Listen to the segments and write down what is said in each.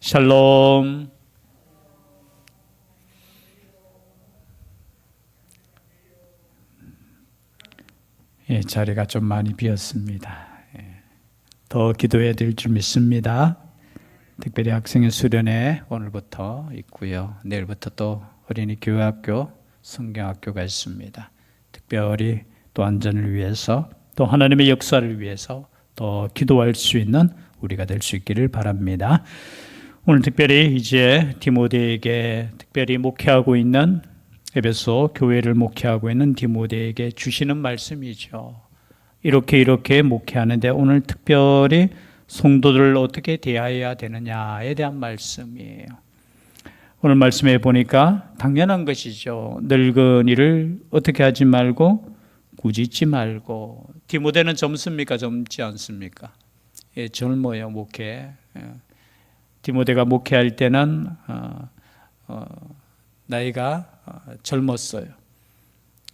샬롬. 예, 자리가 좀 많이 비었습니다. 예, 더 기도해야 될 줄 믿습니다. 특별히 학생의 수련회 오늘부터 있고요. 내일부터 또 어린이 교회학교, 성경학교가 있습니다. 특별히 또 안전을 위해서 또 하나님의 역사를 위해서 더 기도할 수 있는 우리가 될 수 있기를 바랍니다. 오늘 특별히 이제 디모데에게 특별히 목회하고 있는 에베소 교회를 목회하고 있는 디모데에게 주시는 말씀이죠. 이렇게 이렇게 목회하는데 오늘 특별히 성도들을 어떻게 대해야 되느냐에 대한 말씀이에요. 오늘 말씀에 보니까 당연한 것이죠. 늙은이를 어떻게 하지 말고 꾸짖지 말고 디모데는 젊습니까? 젊지 않습니까? 예, 젊어요 목회. 예. 디모데가 목회할 때는 어, 어, 나이가 어, 젊었어요.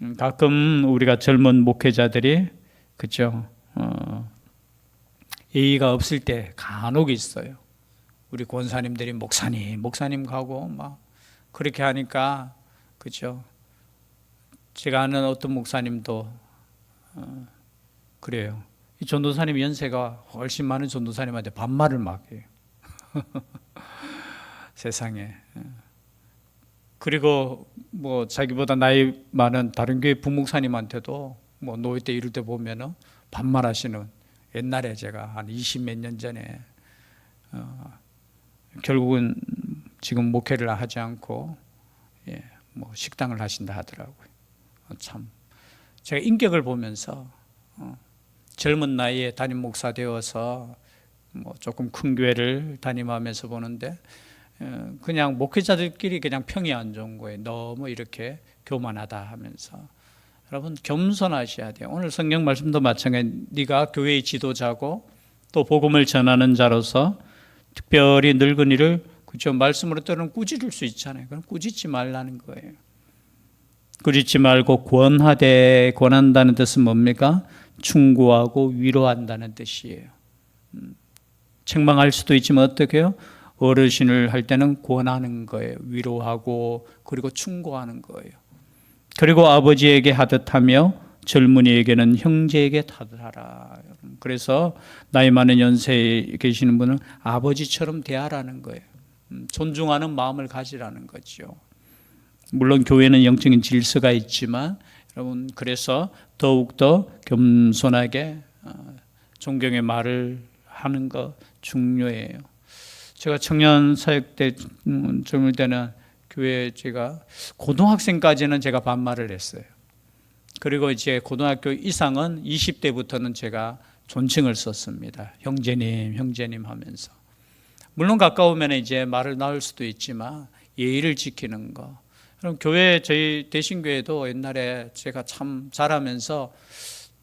음, 가끔 우리가 젊은 목회자들이 그죠 어, 예의가 없을 때 간혹 있어요. 우리 권사님들이 목사님, 목사님 가고 막 그렇게 하니까 그죠. 제가 아는 어떤 목사님도 어, 그래요. 이 전도사님 연세가 훨씬 많은 전도사님한테 반말을 막 해요. 세상에. 그리고 뭐 자기보다 나이 많은 다른 교회 부목사님한테도 뭐 노예 때 이럴 때 보면은 반말하시는 옛날에 제가 한 20 몇 년 전에 어, 결국은 지금 목회를 하지 않고 예, 뭐 식당을 하신다 하더라고요. 어, 참 제가 인격을 보면서 어, 젊은 나이에 담임 목사 되어서 뭐 조금 큰 교회를 담임하면서 보는데 어, 그냥 목회자들끼리 그냥 평이 안 좋은 거예요. 너무 이렇게 교만하다 하면서 여러분 겸손하셔야 돼요. 오늘 성경 말씀도 마찬가지. 네가 교회의 지도자고 또 복음을 전하는 자로서 특별히 늙은이를 그죠 말씀으로 때로는 꾸짖을 수 있잖아요. 그럼 꾸짖지 말라는 거예요. 꾸짖지 말고 권하되 권한다는 뜻은 뭡니까? 충고하고 위로한다는 뜻이에요. 음, 책망할 수도 있지만 어떻게 해요? 어르신을 할 때는 권하는 거예요. 위로하고 그리고 충고하는 거예요. 그리고 아버지에게 하듯 하며 젊은이에게는 형제에게 하듯 하라. 그래서 나이 많은 연세에 계시는 분은 아버지처럼 대하라는 거예요. 음, 존중하는 마음을 가지라는 거죠. 물론 교회는 영적인 질서가 있지만 여러분 그래서 더욱더 겸손하게 어, 존경의 말을 하는 거 중요해요. 제가 청년 사역 때 음, 젊을 때는 교회 제가 고등학생까지는 제가 반말을 했어요. 그리고 이제 고등학교 이상은 20대부터는 제가 존칭을 썼습니다. 형제님, 형제님 하면서. 물론 가까우면 이제 말을 나올 수도 있지만 예의를 지키는 거. 그럼 교회 저희 대신교회도 옛날에 제가 참 잘하면서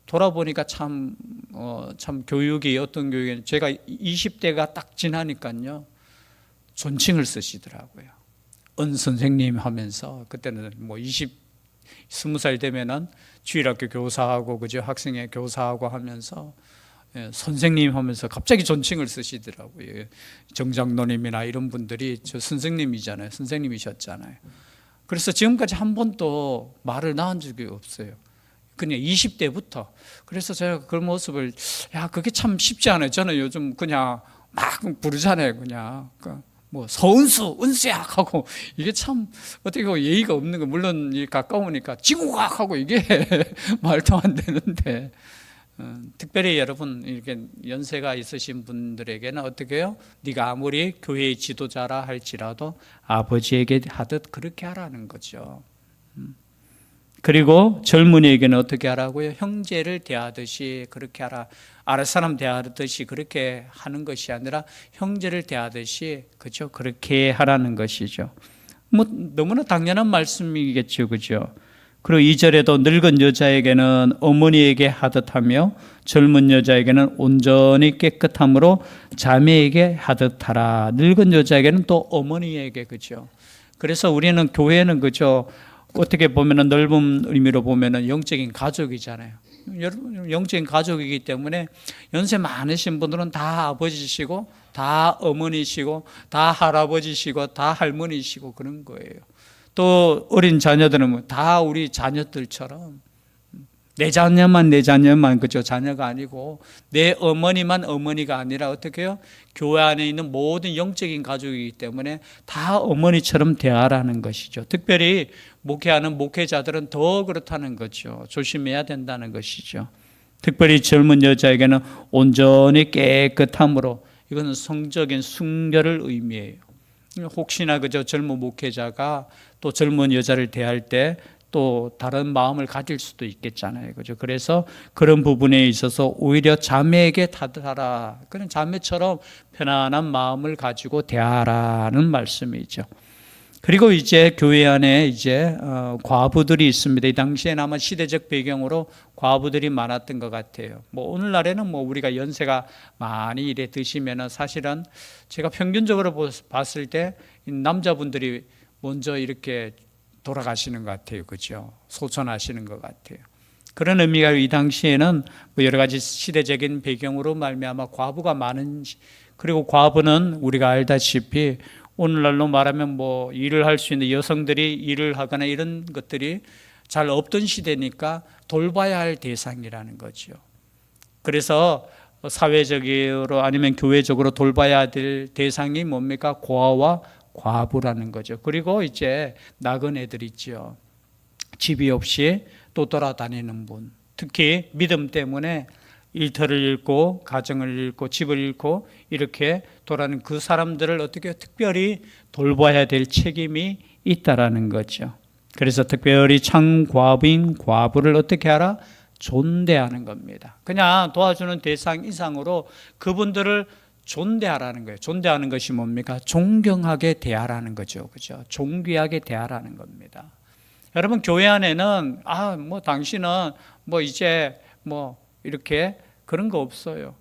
돌아보니까 참, 어, 참 교육이 어떤 교육이 제가 20대가 딱 지나니까요. 존칭을 쓰시더라고요. 은 선생님 하면서 그때는 뭐 20, 20살 되면은 주일학교 교사하고 그죠 학생회 교사하고 하면서 예, 선생님 하면서 갑자기 존칭을 쓰시더라고요. 정장노님이나 이런 분들이 저 선생님이잖아요. 선생님이셨잖아요. 그래서 지금까지 한 번도 말을 낳은 적이 없어요. 그냥 20대부터. 그래서 제가 그 모습을 야 그게 참 쉽지 않아요. 저는 요즘 그냥 막 부르잖아요. 그냥. 뭐 서은수, 은수약 하고 이게 참 어떻게 보면 예의가 없는 거 물론 가까우니까 지구과학 하고 이게 말도 안 되는데 어, 특별히 여러분 이렇게 연세가 있으신 분들에게는 어떻게 해요? 네가 아무리 교회의 지도자라 할지라도 아버지에게 하듯 그렇게 하라는 거죠. 음. 그리고 젊은이에게는 어떻게 하라고요? 형제를 대하듯이 그렇게 하라. 아랫사람 대하듯이 그렇게 하는 것이 아니라 형제를 대하듯이 그죠? 그렇게 하라는 것이죠. 뭐 너무나 당연한 말씀이겠죠. 그죠? 그리고 이절에도 늙은 여자에게는 어머니에게 하듯 하며 젊은 여자에게는 온전히 깨끗함으로 자매에게 하듯 하라. 늙은 여자에게는 또 어머니에게 그죠? 그래서 우리는 교회는 그죠? 어떻게 보면은 넓은 의미로 보면은 영적인 가족이잖아요. 여러분 영적인 가족이기 때문에 연세 많으신 분들은 다 아버지시고 다 어머니시고 다 할아버지시고 다 할머니시고 그런 거예요. 또 어린 자녀들은 뭐다 우리 자녀들처럼 내 자녀만 내 자녀만 그죠 자녀가 아니고 내 어머니만 어머니가 아니라 어떻게 해요? 교회 안에 있는 모든 영적인 가족이기 때문에 다 어머니처럼 대하라는 것이죠. 특별히 목회하는 목회자들은 더 그렇다는 거죠. 조심해야 된다는 것이죠. 특별히 젊은 여자에게는 온전히 깨끗함으로 이거는 성적인 순결을 의미해요. 혹시나 그저 젊은 목회자가 또 젊은 여자를 대할 때 또 다른 마음을 가질 수도 있겠잖아요. 그죠? 그래서 그런 부분에 있어서 오히려 자매에게 다하라. 그런 자매처럼 편안한 마음을 가지고 대하라는 말씀이죠. 그리고 이제 교회 안에 이제 어, 과부들이 있습니다. 이 당시에는 아마 시대적 배경으로 과부들이 많았던 것 같아요. 뭐 오늘날에는 뭐 우리가 연세가 많이 이래 드시면은 사실은 제가 평균적으로 보- 봤을 때이 남자분들이 먼저 이렇게 돌아가시는 것 같아요. 그죠? 소천하시는 것 같아요. 그런 의미가 이 당시에는 뭐 여러 가지 시대적인 배경으로 말미암아 과부가 많은 시- 그리고 과부는 우리가 알다시피 오늘날로 말하면 뭐 일을 할 수 있는 여성들이 일을 하거나 이런 것들이 잘 없던 시대니까 돌봐야 할 대상이라는 거죠. 그래서 사회적으로 아니면 교회적으로 돌봐야 될 대상이 뭡니까? 고아와 과부라는 거죠. 그리고 이제 나그네들 있죠. 집이 없이 또 돌아다니는 분. 특히 믿음 때문에 일터를 잃고 가정을 잃고 집을 잃고 이렇게 돌아는 그 사람들을 어떻게 특별히 돌봐야 될 책임이 있다라는 거죠. 그래서 특별히 창과부인 과부를 어떻게 하라? 존대하는 겁니다. 그냥 도와주는 대상 이상으로 그분들을 존대하라는 거예요. 존대하는 것이 뭡니까? 존경하게 대하라는 거죠. 그죠? 존귀하게 대하라는 겁니다. 여러분 교회 안에는 아 뭐 당신은 뭐 이제 뭐 이렇게 그런 거 없어요.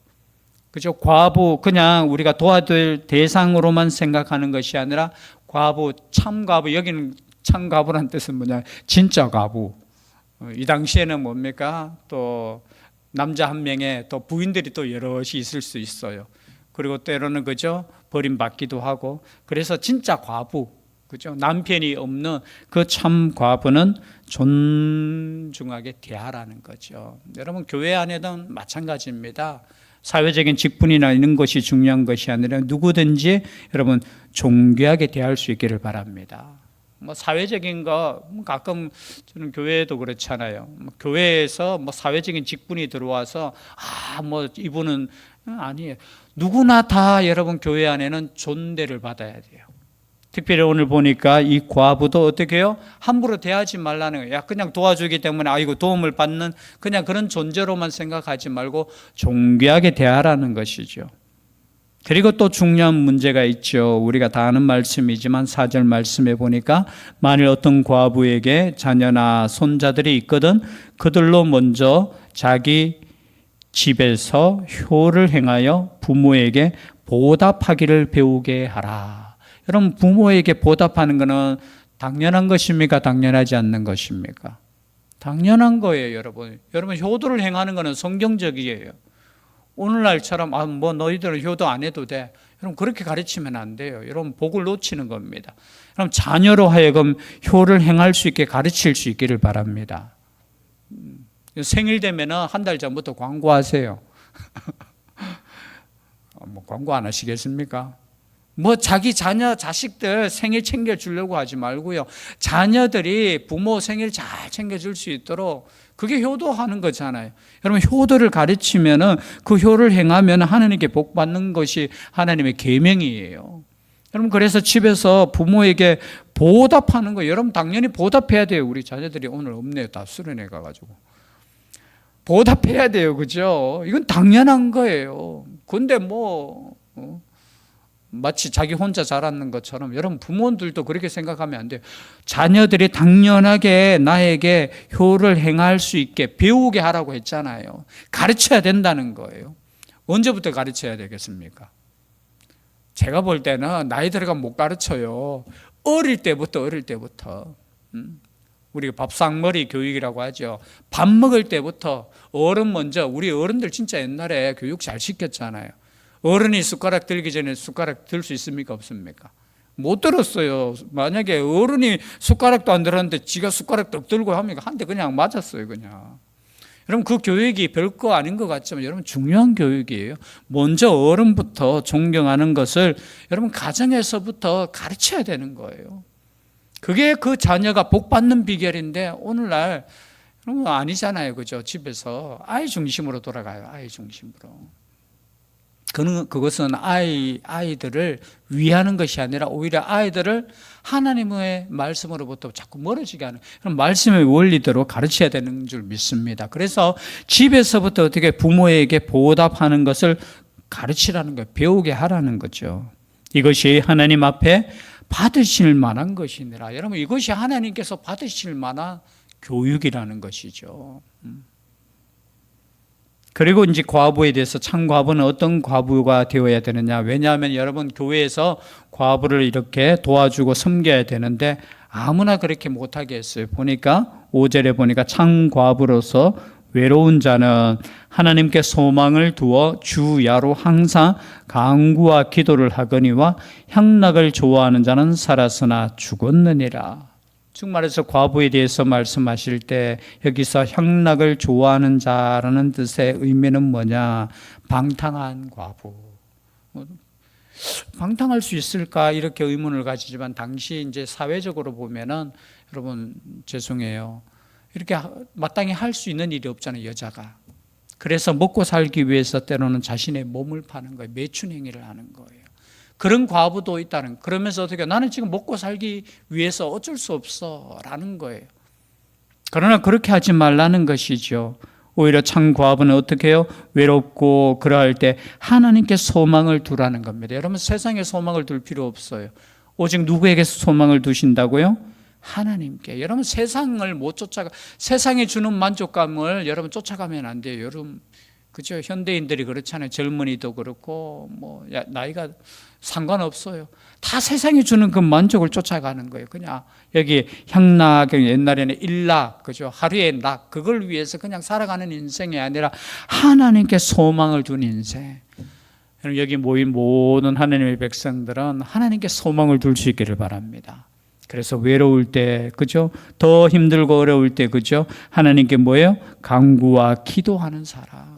그죠? 과부 그냥 우리가 도와줄 대상으로만 생각하는 것이 아니라 과부 참 과부 여기는 참 과부란 뜻은 뭐냐? 진짜 과부. 어, 이 당시에는 뭡니까? 또 남자 한 명에 또 부인들이 또 여럿이 있을 수 있어요. 그리고 때로는 그죠? 버림받기도 하고 그래서 진짜 과부 그죠? 남편이 없는 그 참 과부는 존중하게 대하라는 거죠. 여러분 교회 안에도 마찬가지입니다. 사회적인 직분이나 이런 것이 중요한 것이 아니라 누구든지 여러분 존귀하게 대할 수 있기를 바랍니다. 뭐 사회적인 거 가끔 저는 교회도 그렇잖아요. 뭐 교회에서 뭐 사회적인 직분이 들어와서 아 뭐 이분은 아니에요. 누구나 다 여러분 교회 안에는 존대를 받아야 돼요. 특별히 오늘 보니까 이 과부도 어떻게 해요? 함부로 대하지 말라는 거예요. 야, 그냥 도와주기 때문에 아이고 도움을 받는 그냥 그런 존재로만 생각하지 말고 존귀하게 대하라는 것이죠. 그리고 또 중요한 문제가 있죠. 우리가 다 아는 말씀이지만 사절 말씀에 보니까 만일 어떤 과부에게 자녀나 손자들이 있거든 그들로 먼저 자기 집에서 효를 행하여 부모에게 보답하기를 배우게 하라. 여러분 부모에게 보답하는 것은 당연한 것입니까? 당연하지 않는 것입니까? 당연한 거예요, 여러분. 여러분 효도를 행하는 것은 성경적이에요. 오늘날처럼 아 뭐 너희들은 효도 안 해도 돼. 여러분 그렇게 가르치면 안 돼요. 여러분 복을 놓치는 겁니다. 그럼 자녀로 하여금 효를 행할 수 있게 가르칠 수 있기를 바랍니다. 음, 생일 되면은 한 달 전부터 광고하세요. 어, 뭐 광고 안 하시겠습니까? 뭐 자기 자녀 자식들 생일 챙겨 주려고 하지 말고요. 자녀들이 부모 생일 잘 챙겨 줄 수 있도록 그게 효도하는 거잖아요. 여러분 효도를 가르치면은 그 효를 행하면 하나님께 복 받는 것이 하나님의 계명이에요. 여러분 그래서 집에서 부모에게 보답하는 거 여러분 당연히 보답해야 돼요. 우리 자녀들이 오늘 없네요. 다 수련회 가 가지고 보답해야 돼요. 그죠? 이건 당연한 거예요. 근데 뭐 어? 마치 자기 혼자 자랐는 것처럼 여러분 부모들도 그렇게 생각하면 안 돼요. 자녀들이 당연하게 나에게 효를 행할 수 있게 배우게 하라고 했잖아요. 가르쳐야 된다는 거예요. 언제부터 가르쳐야 되겠습니까? 제가 볼 때는 나이 들어가면 못 가르쳐요. 어릴 때부터 어릴 때부터 음? 우리가 밥상머리 교육이라고 하죠. 밥 먹을 때부터 어른 먼저 우리 어른들 진짜 옛날에 교육 잘 시켰잖아요. 어른이 숟가락 들기 전에 숟가락 들 수 있습니까? 없습니까? 못 들었어요. 만약에 어른이 숟가락도 안 들었는데 지가 숟가락 떡 들고 하면 한 대 그냥 맞았어요, 그냥. 여러분 그 교육이 별거 아닌 것 같지만 여러분 중요한 교육이에요. 먼저 어른부터 존경하는 것을 여러분 가정에서부터 가르쳐야 되는 거예요. 그게 그 자녀가 복 받는 비결인데 오늘날 여러분 아니잖아요, 그죠? 집에서 아이 중심으로 돌아가요, 아이 중심으로. 그는 그것은 아이 아이들을 위하는 것이 아니라 오히려 아이들을 하나님의 말씀으로부터 자꾸 멀어지게 하는 그런 말씀의 원리대로 가르쳐야 되는 줄 믿습니다. 그래서 집에서부터 어떻게 부모에게 보답하는 것을 가르치라는 거예요. 배우게 하라는 거죠. 이것이 하나님 앞에 받으실 만한 것이니라. 여러분 이것이 하나님께서 받으실 만한 교육이라는 것이죠. 음. 그리고 이제 과부에 대해서 참 과부는 어떤 과부가 되어야 되느냐. 왜냐하면 여러분 교회에서 과부를 이렇게 도와주고 섬겨야 되는데 아무나 그렇게 못하게 했어요. 보니까 5절에 보니까 참 과부로서 외로운 자는 하나님께 소망을 두어 주야로 항상 강구와 기도를 하거니와 향락을 좋아하는 자는 살았으나 죽었느니라. 즉 말해서 과부에 대해서 말씀하실 때 여기서 향락을 좋아하는 자라는 뜻의 의미는 뭐냐? 방탕한 과부. 뭐, 방탕할 수 있을까 이렇게 의문을 가지지만 당시 이제 사회적으로 보면은 여러분 죄송해요. 이렇게 마땅히 할 수 있는 일이 없잖아요, 여자가. 그래서 먹고 살기 위해서 때로는 자신의 몸을 파는 거예요. 매춘 행위를 하는 거예요. 그런 과부도 있다는 그러면서 어떻게 나는 지금 먹고 살기 위해서 어쩔 수 없어라는 거예요. 그러나 그렇게 하지 말라는 것이죠. 오히려 참 과부는 어떻게 해요? 외롭고 그러할 때 하나님께 소망을 두라는 겁니다. 여러분 세상에 소망을 둘 필요 없어요. 오직 누구에게 소망을 두신다고요? 하나님께. 여러분 세상을 못 쫓아가 세상이 주는 만족감을 여러분 쫓아가면 안 돼요. 여러분 그죠? 현대인들이 그렇잖아요. 젊은이도 그렇고 뭐 나이가 상관없어요. 다 세상이 주는 그 만족을 쫓아가는 거예요. 그냥 여기 향락 옛날에는 일락 그죠? 하루의 낙 그걸 위해서 그냥 살아가는 인생이 아니라 하나님께 소망을 둔 인생. 여기 모인 모든 하나님의 백성들은 하나님께 소망을 둘 수 있기를 바랍니다. 그래서 외로울 때, 그죠? 더 힘들고 어려울 때, 그죠? 하나님께 뭐예요? 강구와 기도하는 사람.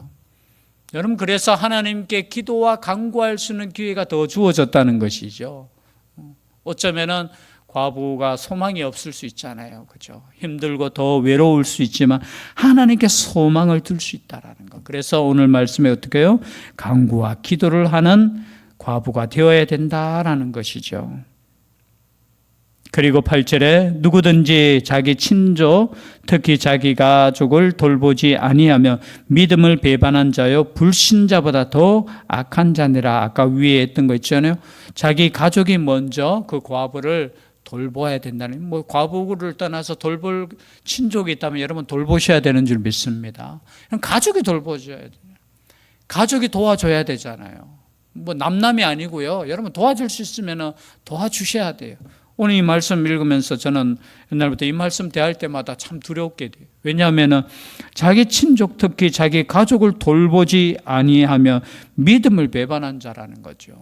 여러분 그래서 하나님께 기도와 간구할 수 있는 기회가 더 주어졌다는 것이죠. 어쩌면은 과부가 소망이 없을 수 있잖아요. 그죠? 힘들고 더 외로울 수 있지만 하나님께 소망을 둘 수 있다라는 것. 그래서 오늘 말씀에 어떻게 해요? 간구와 기도를 하는 과부가 되어야 된다라는 것이죠. 그리고 8절에 누구든지 자기 친족 특히 자기 가족을 돌보지 아니하며 믿음을 배반한 자요 불신자보다 더 악한 자니라 아까 위에 했던 거 있잖아요. 자기 가족이 먼저 그 과부를 돌봐야 된다는 뭐 과부를 떠나서 돌볼 친족이 있다면 여러분 돌보셔야 되는 줄 믿습니다. 가족이 돌보셔야 돼요. 가족이 도와줘야 되잖아요. 뭐 남남이 아니고요. 여러분 도와줄 수 있으면 도와주셔야 돼요. 오늘 이 말씀 읽으면서 저는 옛날부터 이 말씀 대할 때마다 참 두렵게 돼요. 왜냐하면 자기 친족 특히 자기 가족을 돌보지 아니하며 믿음을 배반한 자라는 거죠.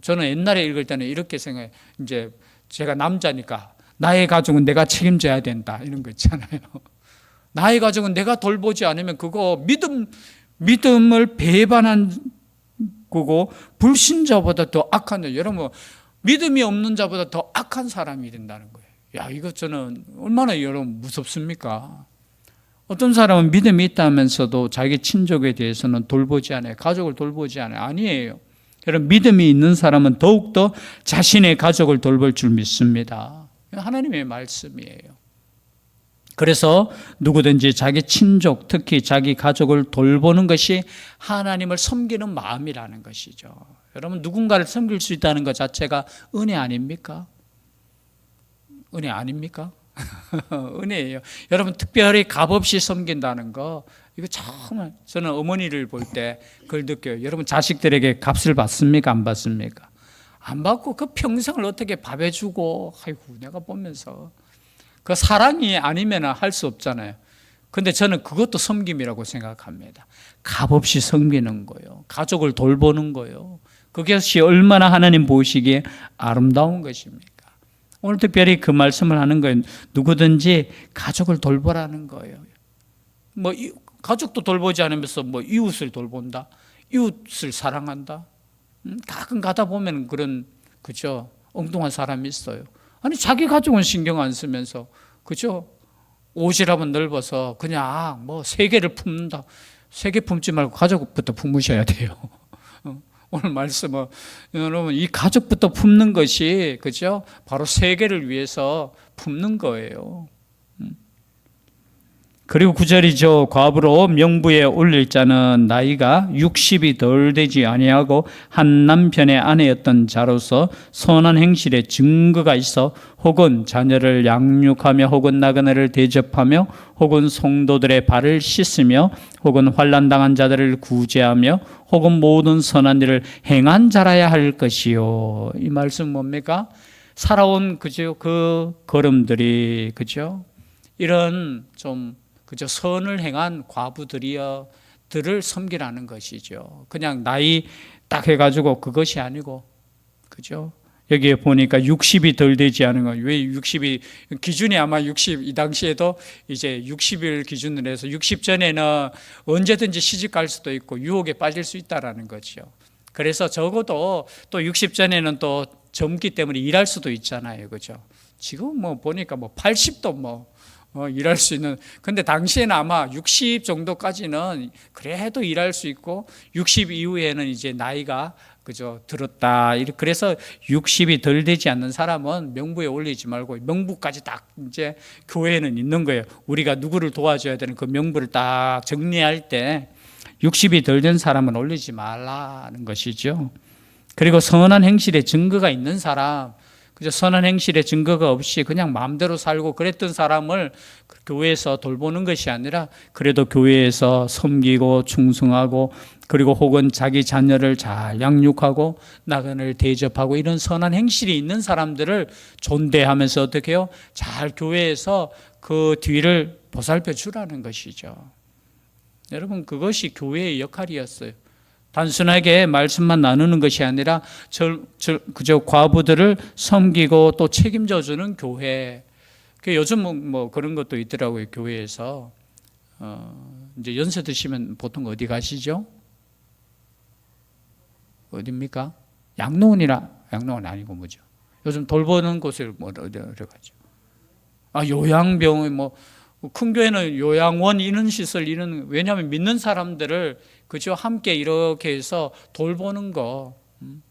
저는 옛날에 읽을 때는 이렇게 생각해 이제 제가 남자니까 나의 가족은 내가 책임져야 된다 이런 거 있잖아요. 나의 가족은 내가 돌보지 않으면 그거 믿음 믿음을 배반한 거고 불신자보다 더 악한 자. 여러분 믿음이 없는 자보다 더 악한 사람이 된다는 거예요. 야, 이거 저는 얼마나 여러분 무섭습니까? 어떤 사람은 믿음이 있다면서도 자기 친족에 대해서는 돌보지 않아요. 가족을 돌보지 않아요. 아니에요. 여러분, 믿음이 있는 사람은 더욱더 자신의 가족을 돌볼 줄 믿습니다. 하나님의 말씀이에요. 그래서 누구든지 자기 친족, 특히 자기 가족을 돌보는 것이 하나님을 섬기는 마음이라는 것이죠. 여러분 누군가를 섬길 수 있다는 것 자체가 은혜 아닙니까? 은혜 아닙니까? 은혜예요. 여러분 특별히 값없이 섬긴다는 거 이거 정말 저는 어머니를 볼 때 그걸 느껴요. 여러분 자식들에게 값을 받습니까? 안 받습니까? 안 받고 그 평생을 어떻게 밥해 주고 아이고 내가 보면서 그 사랑이 아니면 할 수 없잖아요. 근데 저는 그것도 섬김이라고 생각합니다. 값없이 섬기는 거요. 가족을 돌보는 거요. 그것이 얼마나 하나님 보시기에 아름다운 것입니까? 오늘 특별히 그 말씀을 하는 거예요. 누구든지 가족을 돌보라는 거예요. 뭐 이- 가족도 돌보지 않으면서 뭐 이웃을 돌본다, 이웃을 사랑한다. 음, 가끔 가다 보면 그런 그죠 엉뚱한 사람이 있어요. 아니 자기 가족은 신경 안 쓰면서 그죠 옷이라면 넓어서 그냥 뭐세 개를 품는다. 세개 품지 말고 가족부터 품으셔야 돼요. 어, 오늘 말씀은 여러분 이 가족부터 품는 것이 그죠 바로 세계를 위해서 품는 거예요. 음. 그리고 구절이죠. 과부로 명부에 올릴 자는 나이가 60이 덜 되지 아니하고 한 남편의 아내였던 자로서 선한 행실에 증거가 있어 혹은 자녀를 양육하며 혹은 나그네를 대접하며 혹은 성도들의 발을 씻으며 혹은 환난 당한 자들을 구제하며 혹은 모든 선한 일을 행한 자라야 할 것이요. 이 말씀 뭡니까? 살아온 그죠 그 걸음들이 그죠 이런 좀 그저 선을 행한 과부들이여 들을 섬기라는 것이죠. 그냥 나이 딱 해가지고 그것이 아니고 그죠? 여기에 보니까 60이 덜 되지 않은 건 왜 60이 기준이 아마 60 이 당시에도 이제 60일 기준으로 해서 60 전에는 언제든지 시집 갈 수도 있고 유혹에 빠질 수 있다라는 거죠. 그래서 적어도 또 60 전에는 또 젊기 때문에 일할 수도 있잖아요. 그죠? 지금 뭐 보니까 뭐 80도 뭐 어, 일할 수 있는. 근데 당시에는 아마 60 정도까지는 그래도 일할 수 있고 60 이후에는 이제 나이가 그죠 들었다. 그래서 60이 덜 되지 않는 사람은 명부에 올리지 말고 명부까지 딱 이제 교회에는 있는 거예요. 우리가 누구를 도와줘야 되는 그 명부를 딱 정리할 때 60이 덜 된 사람은 올리지 말라는 것이죠. 그리고 선한 행실에 증거가 있는 사람 그저 선한 행실에 증거가 없이 그냥 마음대로 살고 그랬던 사람을 그 교회에서 돌보는 것이 아니라 그래도 교회에서 섬기고 충성하고 그리고 혹은 자기 자녀를 잘 양육하고 나그네를 대접하고 이런 선한 행실이 있는 사람들을 존대하면서 어떻게 해요? 잘 교회에서 그 뒤를 보살펴 주라는 것이죠. 여러분 그것이 교회의 역할이었어요. 단순하게 말씀만 나누는 것이 아니라 저, 저, 그저 과부들을 섬기고 또 책임져 주는 교회. 그 요즘 뭐, 뭐 그런 것도 있더라고요 교회에서 어, 이제 연세 드시면 보통 어디 가시죠? 어디입니까? 양로원이라 양로원 아니고 뭐죠? 요즘 돌보는 곳을 뭐 어디 어디 가죠? 아 요양병원 뭐 큰 교회는 요양원 이런 시설 이런 왜냐하면 믿는 사람들을 그죠 함께 이렇게 해서 돌보는 거 음.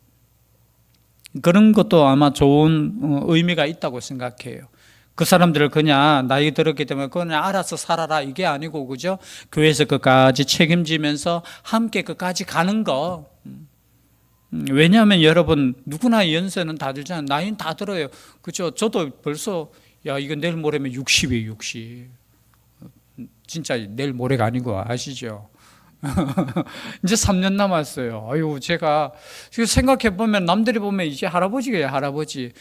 그런 것도 아마 좋은 어, 의미가 있다고 생각해요. 그 사람들을 그냥 나이 들었기 때문에 그냥 알아서 살아라 이게 아니고 그죠 교회에서 끝까지 책임지면서 함께 끝까지 가는 거. 음. 음, 왜냐하면 여러분 누구나 연세는 다 들잖아요. 나이는 다 들어요. 그죠? 저도 벌써 야 이거 내일 모레면 60이 60. 진짜 내일 모레가 아니고 아시죠? 이제 3년 남았어요. 아유, 제가 생각해 보면 남들이 보면 이제 할아버지예요, 할아버지.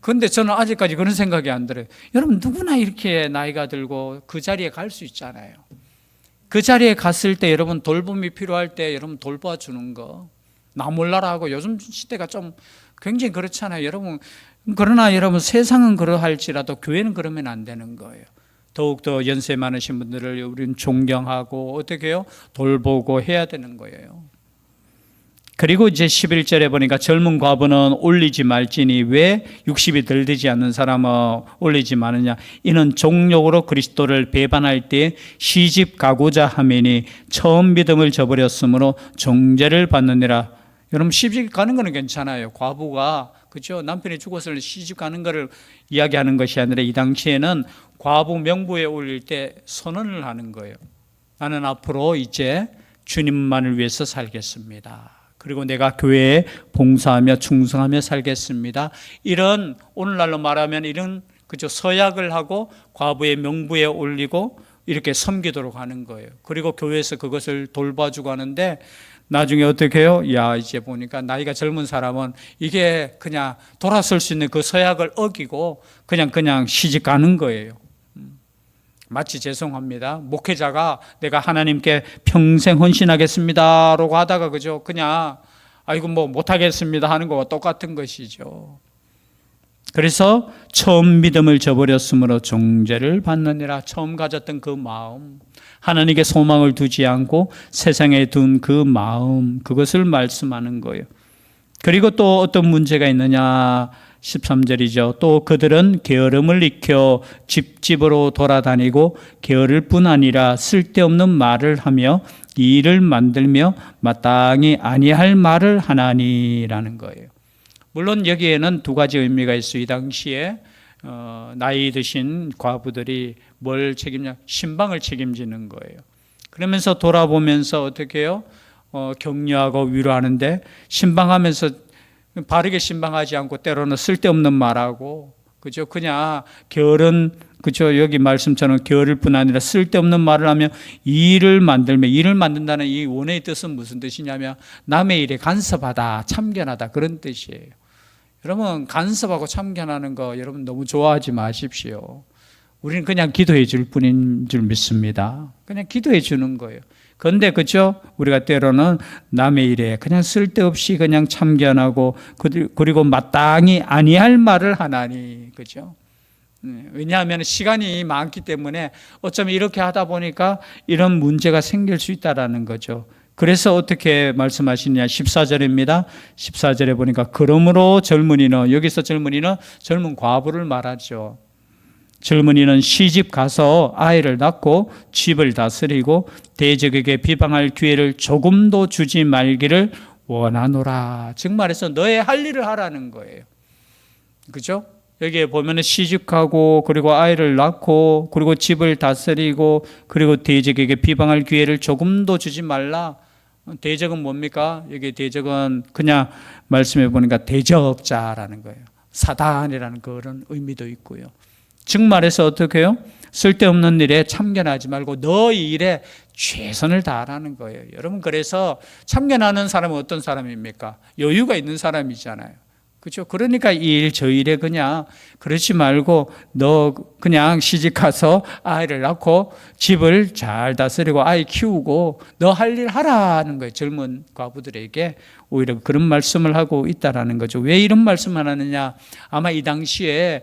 근데 저는 아직까지 그런 생각이 안 들어요. 여러분 누구나 이렇게 나이가 들고 그 자리에 갈 수 있잖아요. 그 자리에 갔을 때 여러분 돌봄이 필요할 때 여러분 돌봐주는 거. 나 몰라라 하고 요즘 시대가 좀 굉장히 그렇잖아요. 여러분 그러나 여러분 세상은 그러할지라도 교회는 그러면 안 되는 거예요. 더욱더 연세 많으신 분들을 우리는 존경하고 어떻게 해요? 돌보고 해야 되는 거예요. 그리고 이제 11절에 보니까 젊은 과부는 올리지 말지니 왜 60이 덜 되지 않는 사람은 올리지 마느냐 이는 종력으로 그리스도를 배반할 때 시집 가고자 하매니 처음 믿음을 저버렸으므로 종제를 받느니라 여러분 시집 가는 거는 괜찮아요 과부가 그죠 남편이 죽었을 시집 가는 거를 이야기하는 것이 아니라 이 당시에는 과부 명부에 올릴 때 선언을 하는 거예요 나는 앞으로 이제 주님만을 위해서 살겠습니다. 그리고 내가 교회에 봉사하며 충성하며 살겠습니다. 이런 오늘날로 말하면 이런 그저 서약을 하고 과부의 명부에 올리고 이렇게 섬기도록 하는 거예요. 그리고 교회에서 그것을 돌봐주고 하는데 나중에 어떻게 해요? 야, 이제 보니까 나이가 젊은 사람은 이게 그냥 돌아설 수 있는 그 서약을 어기고 그냥 그냥 시집 가는 거예요. 음. 마치 죄송합니다. 목회자가 내가 하나님께 평생 헌신하겠습니다라고 하다가 그죠? 그냥 아이고 뭐 못하겠습니다 하는 거와 똑같은 것이죠. 그래서 처음 믿음을 저버렸으므로 종죄를 받느니라 처음 가졌던 그 마음 하나님께 소망을 두지 않고 세상에 둔 그 마음 그것을 말씀하는 거예요. 그리고 또 어떤 문제가 있느냐 13절이죠. 또 그들은 게으름을 익혀 집집으로 돌아다니고 게으를 뿐 아니라 쓸데없는 말을 하며 일을 만들며 마땅히 아니할 말을 하나니라는 거예요. 물론 여기에는 두 가지 의미가 있어요. 이 당시에 어, 나이 드신 과부들이 뭘 책임냐? 신방을 책임지는 거예요. 그러면서 돌아보면서 어떻게 해요? 어, 격려하고 위로하는데 신방하면서 바르게 신방하지 않고 때로는 쓸데없는 말하고 그죠? 그냥 결은 그죠? 여기 말씀처럼 결을 뿐 아니라 쓸데없는 말을 하며 일을 만들며 일을 만든다는 이 원의 뜻은 무슨 뜻이냐면 남의 일에 간섭하다, 참견하다 그런 뜻이에요. 여러분 간섭하고 참견하는 거 여러분 너무 좋아하지 마십시오. 우리는 그냥 기도해 줄 뿐인 줄 믿습니다. 그냥 기도해 주는 거예요. 그런데 그죠? 우리가 때로는 남의 일에 그냥 쓸데없이 그냥 참견하고 그리고 마땅히 아니할 말을 하나니 그죠? 네, 왜냐하면 시간이 많기 때문에 어쩌면 이렇게 하다 보니까 이런 문제가 생길 수 있다라는 거죠. 그래서 어떻게 말씀하시냐 14절입니다. 14절에 보니까 그러므로 젊은이는 여기서 젊은이는 젊은 과부를 말하죠. 젊은이는 시집 가서 아이를 낳고 집을 다스리고 대적에게 비방할 기회를 조금도 주지 말기를 원하노라. 즉 말해서 너의 할 일을 하라는 거예요. 그죠? 여기에 보면은 시집가고 그리고 아이를 낳고 그리고 집을 다스리고 그리고 대적에게 비방할 기회를 조금도 주지 말라. 대적은 뭡니까? 여기 대적은 그냥 말씀해 보니까 대적자라는 거예요. 사단이라는 그런 의미도 있고요. 즉 말해서 어떻게 해요? 쓸데없는 일에 참견하지 말고 너희 일에 최선을 다하라는 거예요. 여러분 그래서 참견하는 사람은 어떤 사람입니까? 여유가 있는 사람이잖아요. 그렇죠? 그러니까 이 일 저 일에 그냥 그러지 말고 너 그냥 시집 가서 아이를 낳고 집을 잘 다스리고 아이 키우고 너 할 일 하라는 거예요. 젊은 과부들에게 오히려 그런 말씀을 하고 있다라는 거죠. 왜 이런 말씀을 하느냐? 아마 이 당시에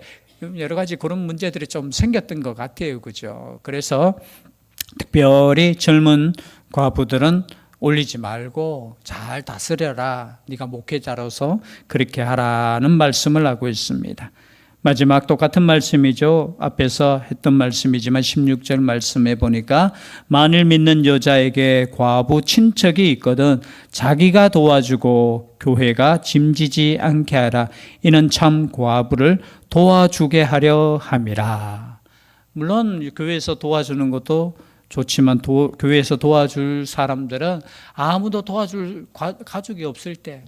여러 가지 그런 문제들이 좀 생겼던 것 같아요. 그죠? 그래서 특별히 젊은 과부들은 올리지 말고 잘 다스려라. 네가 목회자로서 그렇게 하라는 말씀을 하고 있습니다. 마지막 똑같은 말씀이죠. 앞에서 했던 말씀이지만 16절 말씀해 보니까 만일 믿는 여자에게 과부 친척이 있거든 자기가 도와주고 교회가 짐지지 않게 하라. 이는 참 과부를 도와주게 하려 함이라. 물론 교회에서 도와주는 것도 좋지만 도, 교회에서 도와줄 사람들은 아무도 도와줄 가 족이 없을 때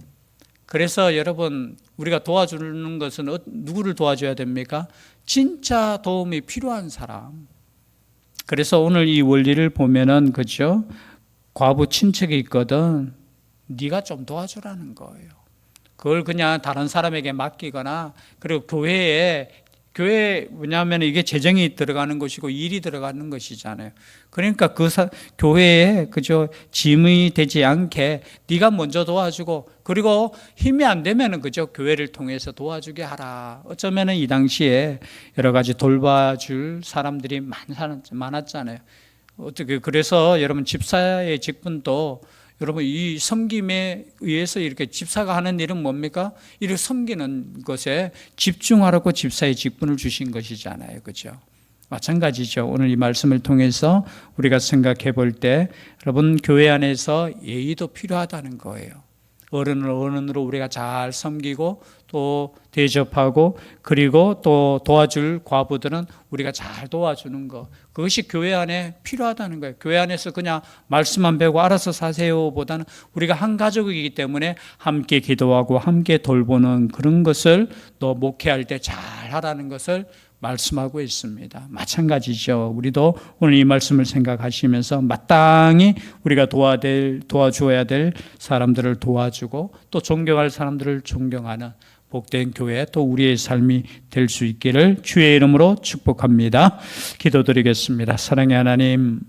그래서 여러분 우리가 도와주는 것은 어, 누구를 도와줘야 됩니까? 진짜 도움이 필요한 사람. 그래서 오늘 이 원리를 보면은 그죠? 과부 친척이 있거든. 네가 좀 도와주라는 거예요. 그걸 그냥 다른 사람에게 맡기거나 그리고 교회에 교회 왜냐하면 이게 재정이 들어가는 것이고 일이 들어가는 것이잖아요. 그러니까 그 사, 교회에 그저 짐이 되지 않게 네가 먼저 도와주고 그리고 힘이 안 되면은 그저 교회를 통해서 도와주게 하라. 어쩌면은 이 당시에 여러 가지 돌봐줄 사람들이 많았잖아요. 어떻게 그래서 여러분 집사의 직분도 여러분 이 섬김에 의해서 이렇게 집사가 하는 일은 뭡니까? 이를 섬기는 것에 집중하라고 집사의 직분을 주신 것이잖아요. 그죠? 마찬가지죠. 오늘 이 말씀을 통해서 우리가 생각해 볼 때 여러분 교회 안에서 예의도 필요하다는 거예요. 어른을 어른으로 우리가 잘 섬기고 또 대접하고 그리고 또 도와줄 과부들은 우리가 잘 도와주는 것 그것이 교회 안에 필요하다는 거예요. 교회 안에서 그냥 말씀만 배우고 알아서 사세요 보다는 우리가 한 가족이기 때문에 함께 기도하고 함께 돌보는 그런 것을 또 목회할 때 잘 하라는 것을 말씀하고 있습니다. 마찬가지죠. 우리도 오늘 이 말씀을 생각하시면서 마땅히 우리가 도와될, 도와주어야 될 사람들을 도와주고 또 존경할 사람들을 존경하는 복된 교회 또 우리의 삶이 될 수 있기를 주의 이름으로 축복합니다. 기도드리겠습니다. 사랑의 하나님,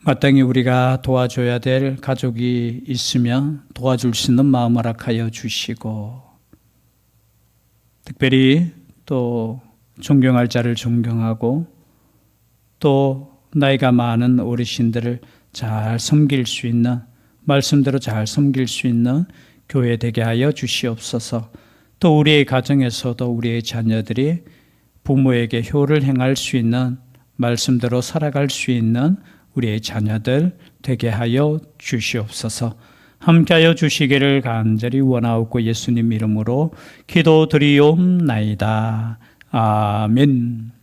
마땅히 우리가 도와줘야 될 가족이 있으면 도와줄 수 있는 마음을 허락하여 주시고 특별히 또 존경할 자를 존경하고 또 나이가 많은 어르신들을 잘 섬길 수 있는 말씀대로 잘 섬길 수 있는 교회 되게 하여 주시옵소서. 또 우리의 가정에서도 우리의 자녀들이 부모에게 효를 행할 수 있는 말씀대로 살아갈 수 있는 우리의 자녀들 되게 하여 주시옵소서. 함께하여 주시기를 간절히 원하옵고 예수님 이름으로 기도드리옵나이다. 아멘.